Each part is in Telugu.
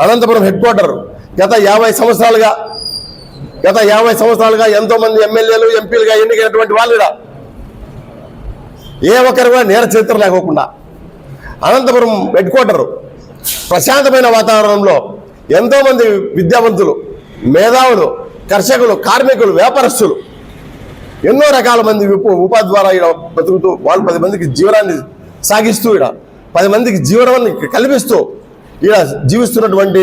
అనంతపురం హెడ్ క్వార్టర్ గత యాభై సంవత్సరాలుగా గత యాభై సంవత్సరాలుగా ఎంతో మంది ఎమ్మెల్యేలు ఎంపీలుగా ఎన్నికైనటువంటి వాళ్ళు ఈడ. ఏ ఒక్కరు కూడా నేర చరిత్ర లేకోకుండా అనంతపురం హెడ్ క్వార్టర్ ప్రశాంతమైన వాతావరణంలో ఎంతోమంది విద్యావంతులు మేధావులు కర్షకులు కార్మికులు వ్యాపారస్తులు ఎన్నో రకాల మంది ఉపాధి ద్వారా ఇక్కడ బతుకుతూ వాళ్ళు పది మందికి జీవనాన్ని సాగిస్తూ ఇక్కడ పది మందికి జీవనాన్ని కల్పిస్తూ ఇలా జీవిస్తున్నటువంటి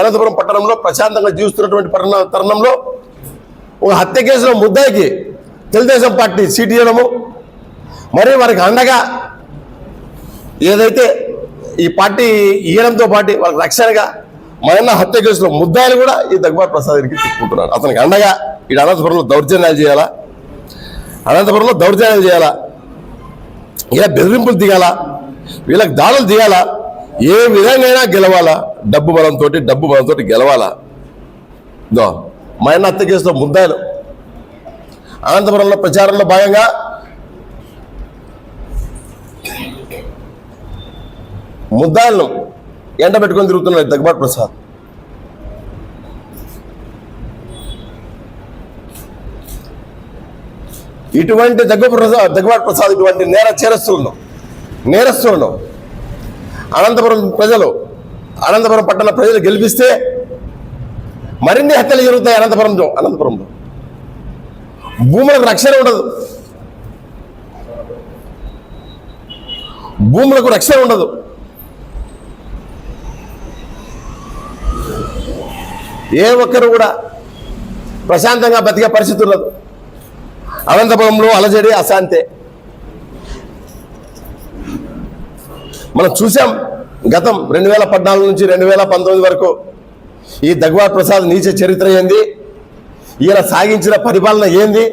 అనంతపురం పట్టణంలో ప్రశాంతంగా జీవిస్తున్నటువంటి పట్టణ తరుణంలో ఒక హత్య కేసులో ముద్దాయికి తెలుగుదేశం పార్టీ సీట్ ఇవ్వడము. మరి వారికి అండగా ఏదైతే ఈ పార్టీ ఇవ్వడంతో పాటు వాళ్ళకి రక్షణగా మన హత్య కేసులో ముద్దాయిలు కూడా ఈ దగ్గుబాటు ప్రసాద్కి చెప్పుకుంటున్నాడు అతనికి అండగా ఈ అనంతపురంలో దౌర్జన్యాలు చేయాలా? అనంతపురంలో దౌర్జన్యాలు చేయాలా? ఇలా బెదిరింపులు దిగాలా? వీళ్ళకి దాడులు దిగాలా? ఏ విధంగా గెలవాలా? డబ్బు బలంతో డబ్బు బలంతో గెలవాలా? ఇదో మా అన్న హత్య కేసులో ముద్దాయిలు. అనంతపురంలో ప్రచారంలో భాగంగా ముద్దాయిలను ఎండ పెట్టుకొని తిరుగుతున్నాడు దగ్గబాటు ప్రసాద్. ఇటువంటి దగ్గు ప్రసాద్ దగ్గబాటు ప్రసాద్ ఇటువంటి నేర చేరస్తులను నేరస్తులను అనంతపురం ప్రజలు అనంతపురం పట్టణ ప్రజలు గెలిపిస్తే మరిన్ని హత్యలు జరుగుతాయి అనంతపురంలో అనంతపురంలో. భూములకు రక్షణ ఉండదు. భూములకు రక్షణ ఉండదు. ఏ ఒక్కరు కూడా ప్రశాంతంగా బతికే పరిస్థితి ఉండదు. అనంతపురంలో అలజడి అశాంతే. మనం చూసాం గతం రెండు వేల పద్నాలుగు నుంచి రెండు వేల పంతొమ్మిది వరకు ఈ దగ్వా ప్రసాద్ నీచ చరిత్ర ఏంది? ఈయన సాగించిన పరిపాలన ఏంది?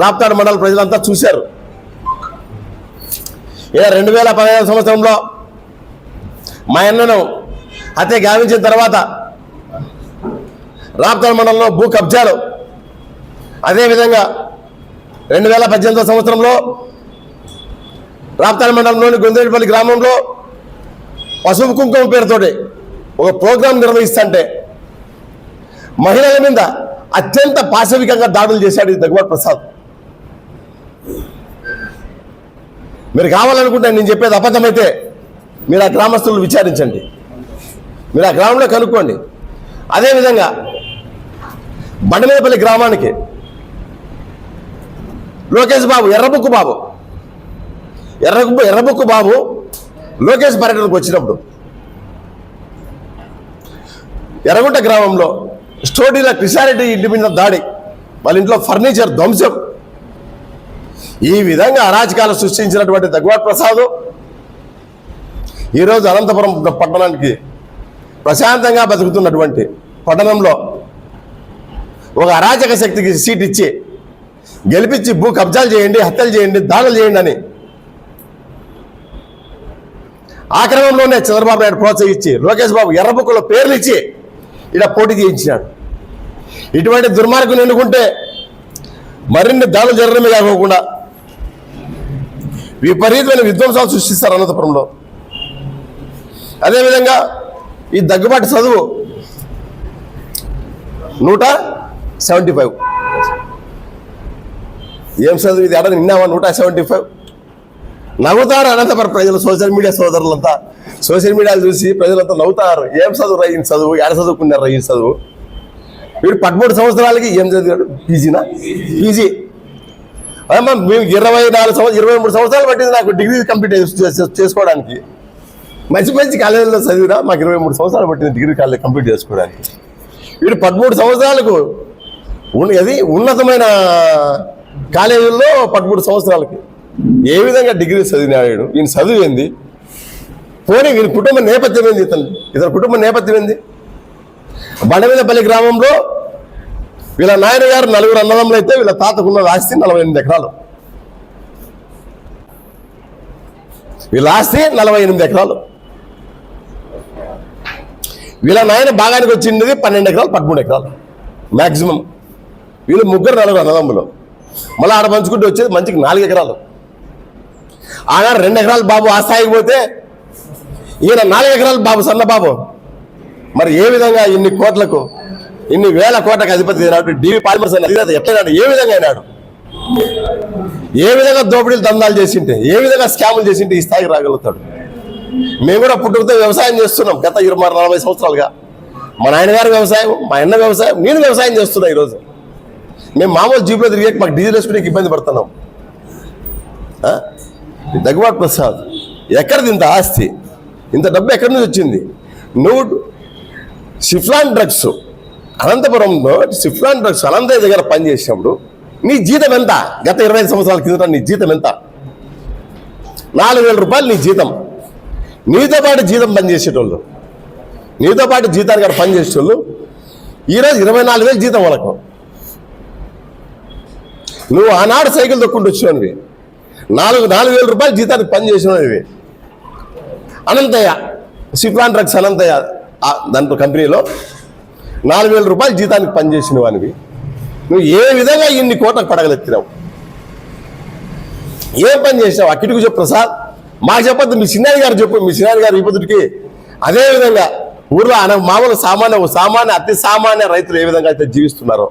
రాప్తాడు మండల ప్రజలంతా చూశారు. ఈయన రెండు వేల పదిహేను సంవత్సరంలో మా అన్నను హత్య గావించిన తర్వాత రాప్తాడు మండలంలో భూ కబ్జాలు. అదేవిధంగా రెండు వేల పద్దెనిమిదో సంవత్సరంలో రాప్తాడు మండలంలోని గుందేటిపల్లి గ్రామంలో పసుపు కుంకుమ పేరుతోటి ఒక ప్రోగ్రాం నిర్వహిస్తుంటే మహిళల మీద అత్యంత పాశవికంగా దాడులు చేశాడు ఈ దగ్గుబాటు ప్రసాద్. మీరు కావాలనుకుంటే నేను చెప్పేది అబద్ధమైతే మీరు ఆ గ్రామస్తులు విచారించండి. మీరు ఆ గ్రామంలో కనుక్కోండి. అదేవిధంగా బండమీదపల్లి గ్రామానికి లోకేష్ బాబు ఎర్రబుక్కు బాబు ఎర్ర ఎర్రబుక్కు బాబు. లోకేష్ పర్యటనకు వచ్చినప్పుడు ఎర్రగుంట గ్రామంలో స్టోడీల కృష్ణారెడ్డి ఇంటి మీద దాడి. వాళ్ళ ఇంట్లో ఫర్నిచర్ ధ్వంసం. ఈ విధంగా అరాచకాలు సృష్టించినటువంటి దగ్గువాట్ ప్రసాద్ ఈరోజు అనంతపురం పట్టణానికి ప్రశాంతంగా బతుకుతున్నటువంటి పట్టణంలో ఒక అరాచక శక్తికి సీట్ ఇచ్చి గెలిపించి భూ కబ్జాలు చేయండి హత్యలు చేయండి దాడులు చేయండి అని ఆ క్రమంలోనే చంద్రబాబు నాయుడు ప్రోత్సహించి లోకేష్ బాబు ఎర్రబుక్కలో పేర్లు ఇచ్చి ఇలా పోటీ చేయించినాడు. ఇటువంటి దుర్మార్గం ఎన్నుకుంటే మరిన్ని దాడులు జరగడమే కాకుండా విపరీతమైన విధ్వంసాలు సృష్టిస్తారు అనంతపురంలో. అదేవిధంగా ఈ దగ్గుబాటు చదువు నూట సెవెంటీ ఫైవ్. ఏం చదువు ఇది? ఎడ నిన్నావా నూట సెవెంటీ ఫైవ్. నవ్వుతారు అనంతపురం ప్రజలు సోషల్ మీడియా సోదరులంతా. సోషల్ మీడియాలు చూసి ప్రజలంతా నవ్వుతారు. ఏం చదువు? రైన్ చదువు. ఎడ చదువుకున్నారు రైన్ చదువు? వీడు పదమూడు సంవత్సరాలకి ఏం చదివాడు? పీజీనా? పీజీ. మేము ఇరవై నాలుగు సంవత్సరం ఇరవై మూడు సంవత్సరాలు పట్టింది నాకు డిగ్రీ కంప్లీట్ చేసుకోవడానికి. మంచి మంచి కాలేజీలో చదివినా మాకు ఇరవై మూడు సంవత్సరాలు పట్టింది డిగ్రీ కాలేజ్ కంప్లీట్ చేసుకోవడానికి. వీడు పదమూడు సంవత్సరాలకు అది ఉన్నతమైన కాలేజీల్లో పదమూడు సంవత్సరాలకి. ఏ విధంగా డిగ్రీ చదివినాడు ఈయన చదువు ఏంది? పోనీ వీని కుటుంబ నేపథ్యం ఏంది ఇతను? ఇతని కుటుంబ నేపథ్యం ఏంది? బండమీదపల్లి గ్రామంలో వీళ్ళ నాయన గారు నలుగురు అన్నదమ్ములు అయితే వీళ్ళ తాతకున్న ఆస్తి నలభై ఎనిమిది ఎకరాలు. వీళ్ళ ఆస్తి నలభై ఎనిమిది ఎకరాలు. వీళ్ళ నాయన భాగానికి వచ్చింది పన్నెండు ఎకరాలు పదమూడు ఎకరాలు. మ్యాక్సిమం వీళ్ళు ముగ్గురు నలుగురు అన్నదమ్ములు. మళ్ళీ ఆడ పంచుకుంటూ వచ్చేది మంచికి నాలుగు ఎకరాలు. ఆనాడు రెండు ఎకరాలు బాబు ఆ స్థాయికి పోతే ఈయన నాలుగు ఎకరాలు బాబు సన్నబాబు మరి ఏ విధంగా ఇన్ని కోట్లకు ఇన్ని వేల కోట్లకు అధిపతి అయినాడు? డివి పాలిమర్స్ అధినేత ఎట్లయినాడు? ఏ విధంగా అయినాడు? ఏ విధంగా దోపిడీలు దందాలు చేసింటే ఏ విధంగా స్కాములు చేసింటే ఈ స్థాయికి రాగలుగుతాడు? మేము కూడా పుట్టుకతో వ్యవసాయం చేస్తున్నాం గత ఇరవై నలభై సంవత్సరాలుగా. మా నాయనగారు వ్యవసాయం మా అన్న వ్యవసాయం నేను వ్యవసాయం చేస్తున్నా ఈరోజు. మేము మామూలు జీపులో తిరిగి మాకు డీజిల్ వేసుకునే ఇబ్బంది పడుతున్నాం. దగ్గుబాటు ప్రసాద్. ఎక్కడిది ఇంత ఆస్తి? ఇంత డబ్బు ఎక్కడి నుంచి వచ్చింది? నువ్వు సిఫ్లాన్ డ్రగ్స్. అనంతపురంలో సిఫ్లాన్ డ్రగ్స్ అనంతయ్య దగ్గర పనిచేసినప్పుడు నీ జీతం ఎంత? గత ఇరవై సంవత్సరాల కిందట నీ జీతం ఎంత? నాలుగు వేల రూపాయలు నీ జీతం. నీతో పాటు జీతం పనిచేసేటోళ్ళు. నీతో పాటు జీతానికి కూడా పనిచేసేటోళ్ళు. ఈరోజు ఇరవై నాలుగు వేలు జీతం వాళ్ళకు. నువ్వు ఆనాడు సైకిల్ తొక్కుంటూ వచ్చినవి. నాలుగు నాలుగు వేల రూపాయలు జీతానికి పని ఇవి. అనంతయ్య సిఫ్లాన్ డ్రగ్స్ అనంతయ్య దాంట్లో కంపెనీలో నాలుగు వేల రూపాయలు జీతానికి పనిచేసిన వానివి నువ్వు ఏ విధంగా ఇన్ని కోట్లకు పడగలెత్తినావు? ఏం పని చేసినావు? కిటుకు చెప్పు ప్రసాద్. మాకు చెప్పద్దు మీ సిన్నారి గారు చెప్పు. మీ సిన్నారి గారు ఈ అదేవిధంగా అదే విధంగా ఊర్లో అన మామూలు సామాన్య సామాన్య అతి సామాన్య రైతులు ఏ విధంగా అయితే జీవిస్తున్నారో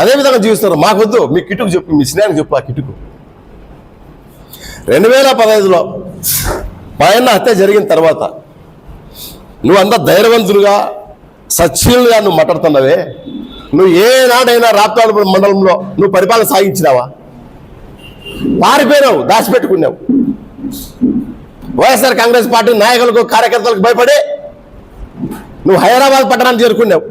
అదే విధంగా జీవిస్తున్నారు మాకొద్దు. మీ కిటుకు చెప్పు మీ స్నేహానికి చెప్పు ఆ కిటుకు. రెండు వేల పదహైదులో పైన హత్య జరిగిన తర్వాత నువ్వు అంత ధైర్యవంతులుగా సచ్చీలుగా నువ్వు మాట్లాడుతున్నావే? నువ్వు ఏనాడైనా రాప్తాడు మండలంలో నువ్వు పరిపాలన సాగించినావా? పారిపోయినావు దాచిపెట్టుకున్నావు. వైఎస్ఆర్ కాంగ్రెస్ పార్టీ నాయకులకు కార్యకర్తలకు భయపడి నువ్వు హైదరాబాద్ పట్టణానికి చేరుకున్నావు.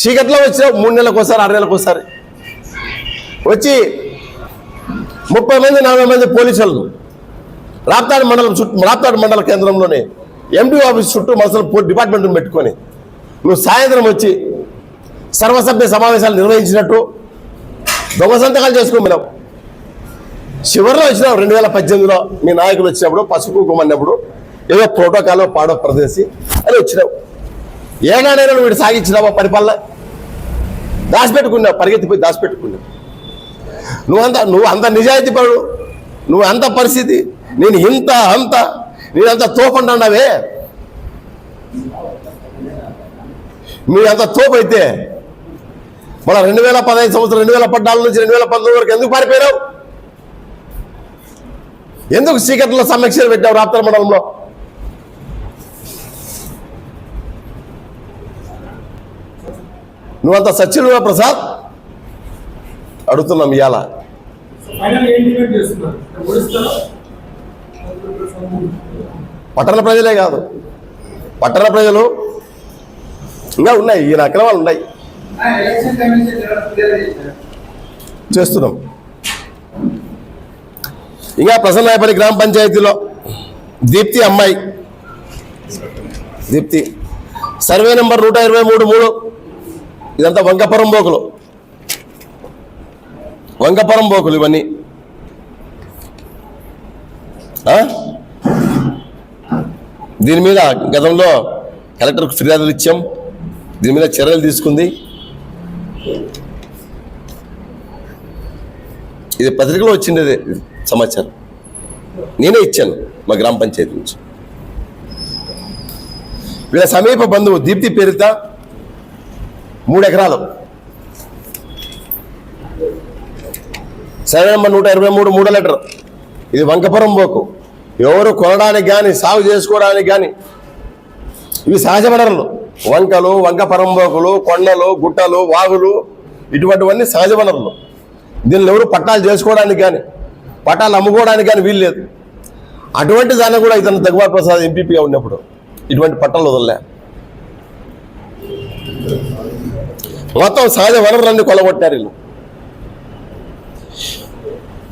చీకట్లో వచ్చినావు మూడు నెలలకు ఒకసారి ఆరు నెలలకు ఒకసారి. వచ్చి ముప్పై మంది నలభై మంది పోలీసులను రాప్తాడు మండలం చుట్టూ రాప్తాడు మండల కేంద్రంలోనే ఎండి ఆఫీస్ చుట్టూ మనసులు డిపార్ట్మెంట్ని పెట్టుకొని నువ్వు సాయంత్రం వచ్చి సర్వసభ్య సమావేశాలు నిర్వహించినట్టు దొంగ సంతకాలు చేసుకోమన్నావు చివరిలో వచ్చినావు రెండు వేల పద్దెనిమిదిలో మీ నాయకులు వచ్చినప్పుడు పసుపు కుమ్మన్నప్పుడు ఏదో ప్రోటోకాల్ పాడో ప్రదేశి అని వచ్చినావు. ఏనాడైనా వీడు సాగించినావా పరిపాలన? దాచిపెట్టుకున్నావు పరిగెత్తిపోయి దాచిపెట్టుకున్నావు. నువ్వు అంత నువ్వు అంత నిజాయితీ పడు. నువ్వు అంత పరిస్థితి. నేను ఇంత అంత నేను అంత తోపంటున్నావే మీరంత అంత తోపు అయితే మన రెండు వేల పదహైదు సంవత్సరం రెండు వేల పద్నాలుగు నుంచి రెండు వేల పంతొమ్మిది వరకు ఎందుకు పారిపోయినావు? ఎందుకు చీకట్లో సమీక్షలు పెట్టావు రాప్తల మండలంలో? నువ్వంత సచివులుగా ప్రసాద్? అడుగుతున్నాం ఇవాళ ఫైనల్ ఏం డిమాండ్ చేస్తున్నారు? ఓడిస్తారా పట్టణ ప్రజలే కాదు. పట్టణ ప్రజలు ఇంకా ఉన్నాయి. ఈయన అక్రమాలు ఉన్నాయి. చేస్తున్నాం. ఇంకా ప్రసన్నాయపల్లి గ్రామ పంచాయతీలో దీప్తి అమ్మాయి. దీప్తి. సర్వే నెంబర్ నూట ఇరవై మూడు మూడు. ఇదంతా వంకపురం బోకులు వంగపరం బోకులు ఇవన్నీ. దీని మీద గతంలో కలెక్టర్కు ఫిర్యాదులు ఇచ్చాం. దీని మీద చర్యలు తీసుకుంది. ఇది పత్రికలో వచ్చింది సమాచారం. నేనే ఇచ్చాను మా గ్రామ పంచాయతీ నుంచి. వీళ్ళ సమీప బంధువు దీప్తి పేరిత మూడు ఎకరాలు సర్వే నెంబర్ నూట ఇరవై మూడు మూడో లెటర్. ఇది వంకపురం పోకు ఎవరు కొనడానికి కానీ సాగు చేసుకోవడానికి కానీ ఇవి సహజ వనరులు. వంకలు వంక పరంబోకులు కొండలు గుట్టలు వాగులు ఇటువంటివన్నీ సహజ వనరులు. దీనిలో ఎవరు పట్టాలు చేసుకోవడానికి కానీ పట్టాలు అమ్ముకోవడానికి కానీ వీలు లేదు. అటువంటి దాన్ని కూడా ఇతను దగ్గుబాటు ప్రసాద్ ఎంపీపీగా ఉన్నప్పుడు ఇటువంటి పట్టాలు వదలలే. మొత్తం సహజ వనరులన్నీ కొలగొట్టారు వీళ్ళు.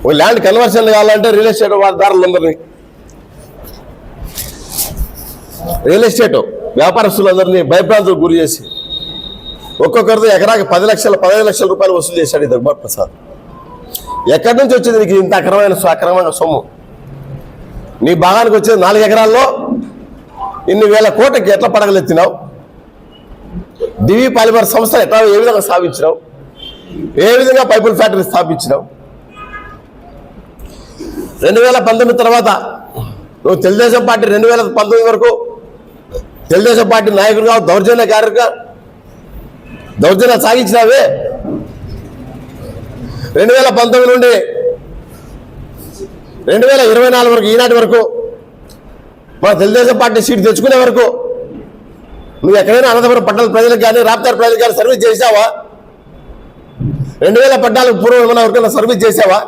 ఓ ల్యాండ్ కన్వర్షన్ కావాలంటే రియల్ ఎస్టేట్ వారదారులందరినీ రియల్ ఎస్టేట్ వ్యాపారస్తులందరినీ భయభ్రాంతులకు గురి చేసి ఒక్కొక్కరితో ఎకరాకి పది లక్షల పదహైదు లక్షల రూపాయలు వసూలు చేశాడు ఈ దగ్గుబాటు ప్రసాద్. ఎక్కడి నుంచి వచ్చింది నీకు ఇంత అక్రమమైన అక్రమమైన సొమ్ము? నీ భాగానికి వచ్చేది నాలుగు ఎకరాల్లో ఇన్ని వేల కోట్లకి ఎట్లా పడగలెత్తినావు? దివి పాలిమర్ సంస్థ ఎట్లా ఏ విధంగా స్థాపించినావు? ఏ విధంగా పైపుల్ ఫ్యాక్టరీ స్థాపించినావు? రెండు వేల పంతొమ్మిది తర్వాత నువ్వు తెలుగుదేశం పార్టీ రెండు వేల పంతొమ్మిది వరకు తెలుగుదేశం పార్టీ నాయకుడుగా దౌర్జన్య కార్యక దౌర్జన్య సాగించినావే. రెండు వేల పంతొమ్మిది నుండి రెండు వేల ఇరవై నాలుగు వరకు ఈనాటి వరకు మన తెలుగుదేశం పార్టీ సీట్ తెచ్చుకునే వరకు నువ్వు ఎక్కడైనా అనంతపురం పట్టణ ప్రజలకు కానీ రాప్తార్ ప్రజలకు కానీ సర్వీస్ చేసావా రెండు వేల పద్నాలుగు పూర్వం ఏమైనా వరకు సర్వీస్ చేసావా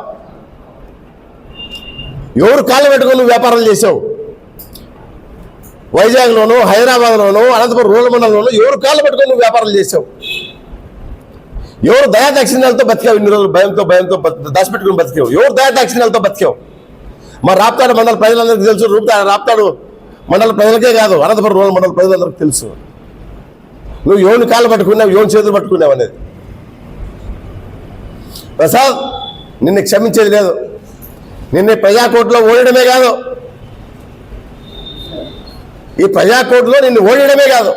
ఎవరు కాళ్ళు పెట్టుకొని వ్యాపారాలు చేసావు? వైజాగ్లోను హైదరాబాద్లోను అనంతపురం రూరల్ మండలంలోను ఎవరు కాళ్ళు పెట్టుకొని వ్యాపారాలు చేసావు? ఎవరు దయా దక్షిణాలతో బతికావు ఇన్ని రోజులు భయంతో భయంతో బతి- దాచిపెట్టుకుని బతికావు? ఎవరు దయా దక్షిణాలతో బతికావు? మా రాప్తాడు మండల ప్రజలందరికీ తెలుసు రూపుతాడు రాప్తాడు మండల ప్రజలకే కాదు అనంతపురం రూరల్ మండల ప్రజలందరికీ తెలుసు. నువ్వు ఎవరిని కాళ్ళు పట్టుకున్నావు ఎవరిని చేతులు పట్టుకున్నావు అనేది? ప్రసాద్ నిన్ను క్షమించేది లేదు. నిన్ను ప్రజాకోర్టులో ఓడడమే కాదు. ఈ ప్రజాకోర్టులో నిన్ను ఓడడమే కాదు.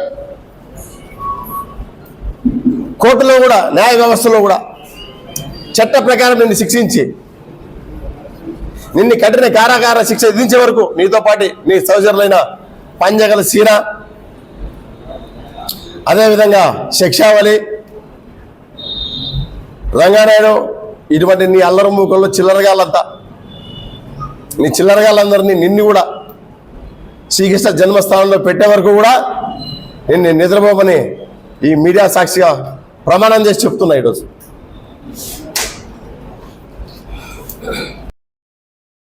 కోర్టులో కూడా న్యాయ వ్యవస్థలో కూడా చట్ట ప్రకారం నిన్ను శిక్షించి నిన్ను కఠిన కారాగార శిక్ష విధించే వరకు నీతో పాటు నీ సహచరులైన పంజగల సీన అదేవిధంగా శిక్షావళి రంగారాయుడు ఇటువంటి నీ అల్లరం మూకల్లో చిల్లరగాళ్ళంతా నీ చిల్లరగాళ్ళందరినీ నిన్ను కూడా శ్రీకృష్ణ జన్మస్థానంలో పెట్టే వరకు కూడా నిన్ను నిద్రపోమని ఈ మీడియా సాక్షిగా ప్రమాణం చేసి చెప్తున్నా ఈరోజు.